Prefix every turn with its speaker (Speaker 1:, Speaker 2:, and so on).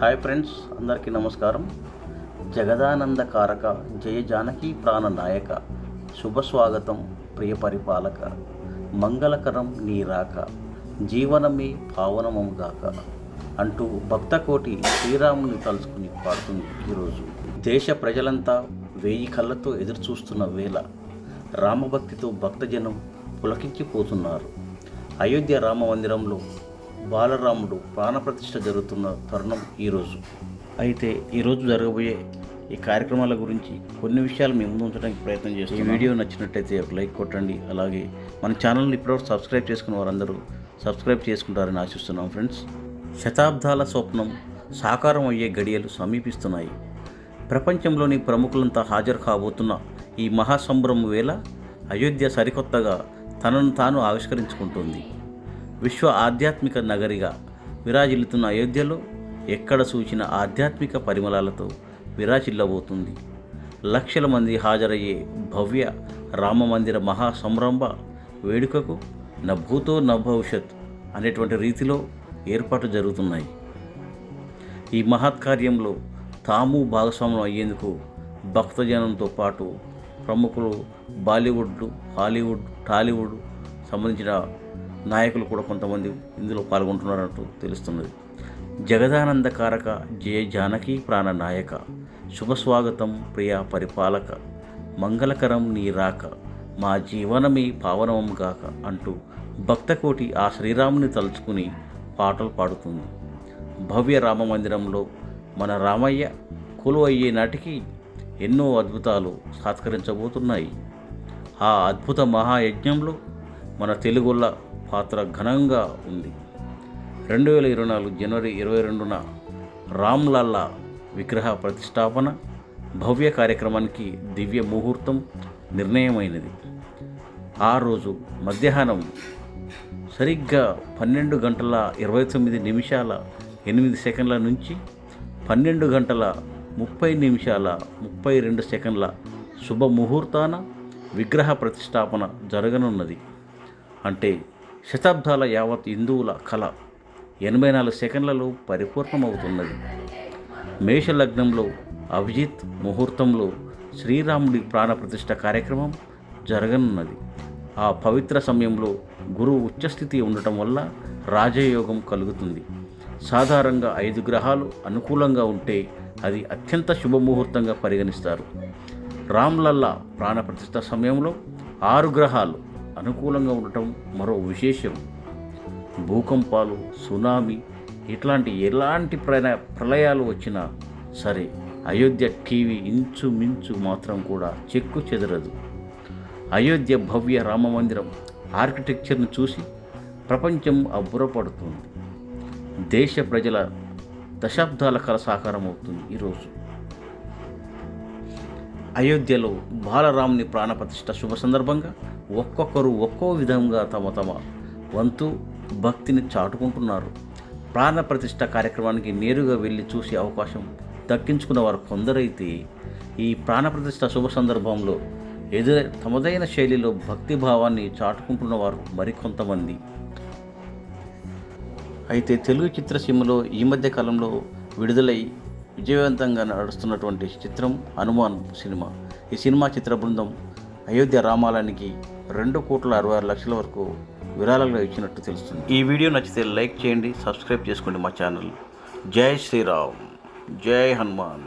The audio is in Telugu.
Speaker 1: హాయ్ ఫ్రెండ్స్ అందరికీ నమస్కారం. జగదానంద కారక జయ జానకి ప్రాణ నాయక శుభ స్వాగతం ప్రియ పరిపాలక మంగళకరం నీ రాక జీవనమే పావనమముగాక అంటూ భక్తకోటి శ్రీరాముని తలుచుకుని పాడుతుంది ఈరోజు. దేశ ప్రజలంతా వేయి కళ్ళతో ఎదురు చూస్తున్న వేళ రామభక్తితో భక్తజనం పులకించిపోతున్నారు. అయోధ్య రామ మందిరంలో బాలరాముడు ప్రాణప్రతిష్ఠ జరుగుతున్న తరుణం ఈరోజు అయితే ఈరోజు జరగబోయే ఈ కార్యక్రమాల గురించి కొన్ని విషయాలు మేము ముందు ఉంచడానికి ప్రయత్నం చేస్తాం ఈ వీడియో నచ్చినట్టయితే ఒక లైక్ కొట్టండి. అలాగే మన ఛానల్ని ఇప్పటివరకు సబ్స్క్రైబ్ చేసుకున్న వారందరూ సబ్స్క్రైబ్ చేసుకుంటారని ఆశిస్తున్నాం ఫ్రెండ్స్. శతాబ్దాల స్వప్నం సాకారం అయ్యే గడియలు సమీపిస్తున్నాయి. ప్రపంచంలోని ప్రముఖులంతా హాజరు కాబోతున్న ఈ మహాసంభ్రమ వేళ అయోధ్య సరికొత్తగా తనను తాను ఆవిష్కరించుకుంటుంది. విశ్వ ఆధ్యాత్మిక నగరిగా విరాజిల్లుతున్న అయోధ్యలో ఎక్కడ సూచిన ఆధ్యాత్మిక పరిమళాలతో విరాజిల్లబోతుంది. లక్షల మంది హాజరయ్యే భవ్య రామమందిర మహా సంరంభ వేడుకకు నా భూతో నా భవిష్యత్ అనేటువంటి రీతిలో ఏర్పాటు జరుగుతున్నాయి. ఈ మహత్కార్యంలో తాము భాగస్వామ్యం అయ్యేందుకు భక్తజనంతో పాటు ప్రముఖులు బాలీవుడ్లు హాలీవుడ్ టాలీవుడ్ సంబంధించిన నాయకులు కూడా కొంతమంది ఇందులో పాల్గొంటున్నారంటూ తెలుస్తున్నది. జగదానందకారక జయ జానకి ప్రాణ నాయక శుభ స్వాగతం ప్రియ పరిపాలక మంగళకరం నీ రాక మా జీవనమే పావనమం గాక అంటూ భక్తకోటి ఆ శ్రీరాముని తలుచుకుని పాటలు పాడుతుంది. భవ్య రామ మందిరంలో మన రామయ్య కొలు అయ్యే నాటికి ఎన్నో అద్భుతాలు సాత్కరించబోతున్నాయి. ఆ అద్భుత మహాయజ్ఞంలో మన తెలుగుల పాత్ర ఘనంగా ఉంది. రెండు వేల ఇరవై నాలుగు జనవరి ఇరవై రెండున రామ్లల్లా విగ్రహ ప్రతిష్టాపన భవ్య కార్యక్రమానికి దివ్య ముహూర్తం నిర్ణయమైనది. ఆ రోజు మధ్యాహ్నం సరిగ్గా పన్నెండు గంటల ఇరవై తొమ్మిది నిమిషాల ఎనిమిది సెకండ్ల నుంచి పన్నెండు గంటల ముప్పై నిమిషాల ముప్పై రెండు సెకండ్ల శుభ ముహూర్తాన విగ్రహ ప్రతిష్టాపన జరగనున్నది. అంటే శతాబ్దాల యావత్ హిందువుల కళ ఎనభై నాలుగు సెకండ్లలో పరిపూర్ణమవుతున్నది. మేషలగ్నంలో అభిజిత్ ముహూర్తంలో శ్రీరాముడి ప్రాణప్రతిష్ఠ కార్యక్రమం జరగనున్నది. ఆ పవిత్ర సమయంలో గురువు ఉచ్చస్థితి ఉండటం వల్ల రాజయోగం కలుగుతుంది. సాధారణంగా ఐదు గ్రహాలు అనుకూలంగా ఉంటే అది అత్యంత శుభముహూర్తంగా పరిగణిస్తారు. రామ్లల్లా ప్రాణప్రతిష్ఠ సమయంలో ఆరు గ్రహాలు అనుకూలంగా ఉండటం మరో విశేషం. భూకంపాలు సునామీ ఇట్లాంటి ఎలాంటి ప్రణ ప్రళయాలు వచ్చినా సరే అయోధ్య టీవీ ఇంచుమించు మాత్రం కూడా చెక్కు చెదరదు. అయోధ్య భవ్య రామమందిరం ఆర్కిటెక్చర్ను చూసి ప్రపంచం అబ్బురపడుతుంది. దేశ ప్రజల దశాబ్దాల కల సాకారం అవుతుంది ఈరోజు. అయోధ్యలో బాలరాముని ప్రాణప్రతిష్ఠ శుభ సందర్భంగా ఒక్కొక్కరు ఒక్కో విధంగా తమ తమ వంతు భక్తిని చాటుకుంటున్నారు. ప్రాణప్రతిష్ఠ కార్యక్రమానికి నేరుగా వెళ్ళి చూసే అవకాశం దక్కించుకున్న వారు కొందరైతే ఈ ప్రాణప్రతిష్ఠ శుభ సందర్భంలో ఎదుర తమదైన శైలిలో భక్తి భావాన్ని చాటుకుంటున్న వారు మరికొంతమంది. అయితే తెలుగు చిత్రసీమలో ఈ మధ్య కాలంలో విడుదలై విజయవంతంగా నడుస్తున్నటువంటి చిత్రం హనుమాన్ సినిమా. ఈ సినిమా చిత్ర బృందం అయోధ్య రామాలయానికి రెండు కోట్ల అరవై ఆరు లక్షల వరకు విరాళంగా ఇచ్చినట్టు తెలుస్తుంది. ఈ వీడియో నచ్చితే లైక్ చేయండి సబ్స్క్రైబ్ చేసుకోండి మా ఛానల్. జై శ్రీరామ్. జై హనుమాన్.